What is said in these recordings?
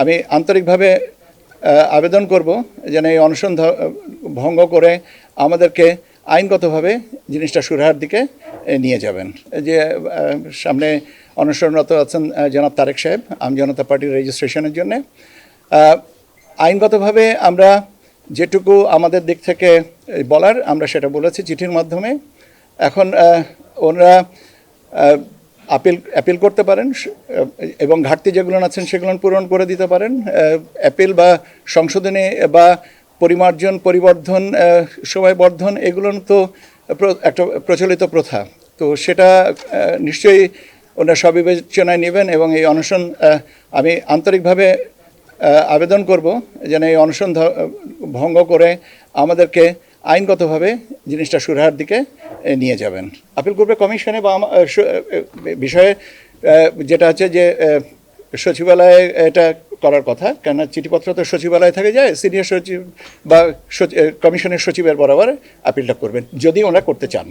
আমি আন্তরিকভাবে আবেদন করব যেন এই অনশন ভঙ্গ করে আমাদেরকে আইনগতভাবে জিনিসটা সুরাহার দিকে নিয়ে যাবেন। যে সামনে অনশনরত আছেন জনাব তারেক সাহেব, আম জনতা পার্টির রেজিস্ট্রেশনের জন্যে। আইনগতভাবে আমরা যেটুকু আমাদের দিক থেকে বলার, আমরা সেটা বলেছি চিঠির মাধ্যমে। এখন ওনারা আপিল অ্যাপিল করতে পারেন এবং ঘাটতি যেগুলো আছেন সেগুলো পূরণ করে দিতে পারেন অ্যাপিল বা সংশোধনে বা পরিমার্জন, পরিবর্ধন সময় বর্ধন এগুলো তো একটা প্রচলিত প্রথা। তো সেটা নিশ্চয়ই ওনারা সবিবেচনায় নেবেন এবং এই অনশন আমি আন্তরিকভাবে আবেদন করব যেন এই অনশন ভঙ্গ করে আমাদেরকে আইনগতভাবে জিনিসটা সুরাহার দিকে নিয়ে যাবেন। আপিল করবে কমিশনে বা বিষয়ে যেটা হচ্ছে যে সচিবালয়ে এটা করার কথা কেন চিঠিপত্র তো সচিবালয়ে থেকে যায়, সিনিয়র সচিব বা কমিশনের সচিবের বরাবর আপিলটা করবেন, যদি ওনারা করতে চান।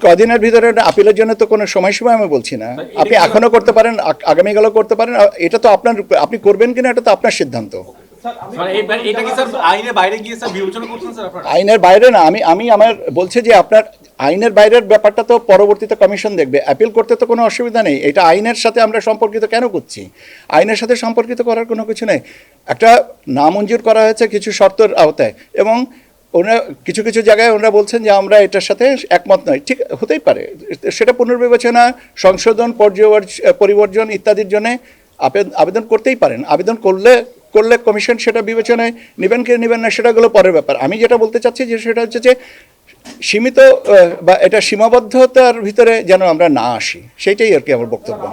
কদিনের ভিতরে আপিলের জন্য তো কোনো সময়সীমা আমি বলছি না। আপনি এখনও করতে পারেন আগ- আগামীকালও করতে পারেন এটা তো আপনার আপনি করবেন কিনা এটা তো আপনার সিদ্ধান্ত। আইনের বাইরে না আমি আমি আমার বলছি যে আপনার আইনের বাইরের ব্যাপারটা তো পরবর্তীতে কমিশন দেখবে। অ্যাপিল করতে তো কোনো অসুবিধা নেই। এটা আইনের সাথে আমরা সম্পর্কিত কেন করছি? আইনের সাথে সম্পর্কিত করার কোনো কিছু নেই। একটা নামঞ্জুর করা হয়েছে কিছু শর্তের আওতায় এবং ওনারা কিছু কিছু জায়গায় ওনারা বলছেন যে আমরা এটার সাথে একমত নয়। ঠিক হতেই পারে। সেটা পুনর্বিবেচনা, সংশোধন পরিবর্জন ইত্যাদির জন্য আবেদ- আবেদন করতেই পারেন। আবেদন করলে করলে কমিশন সেটা বিবেচনায় নেবেন কি নেবেন না সেটা হলো পরের ব্যাপার। আমি যেটা বলতে চাচ্ছি যে সেটা হচ্ছে যে সীমিত বা এটা সীমাবদ্ধতার ভিতরে যেন আমরা না আসি। সেইটাই আর কি আমার বক্তব্য।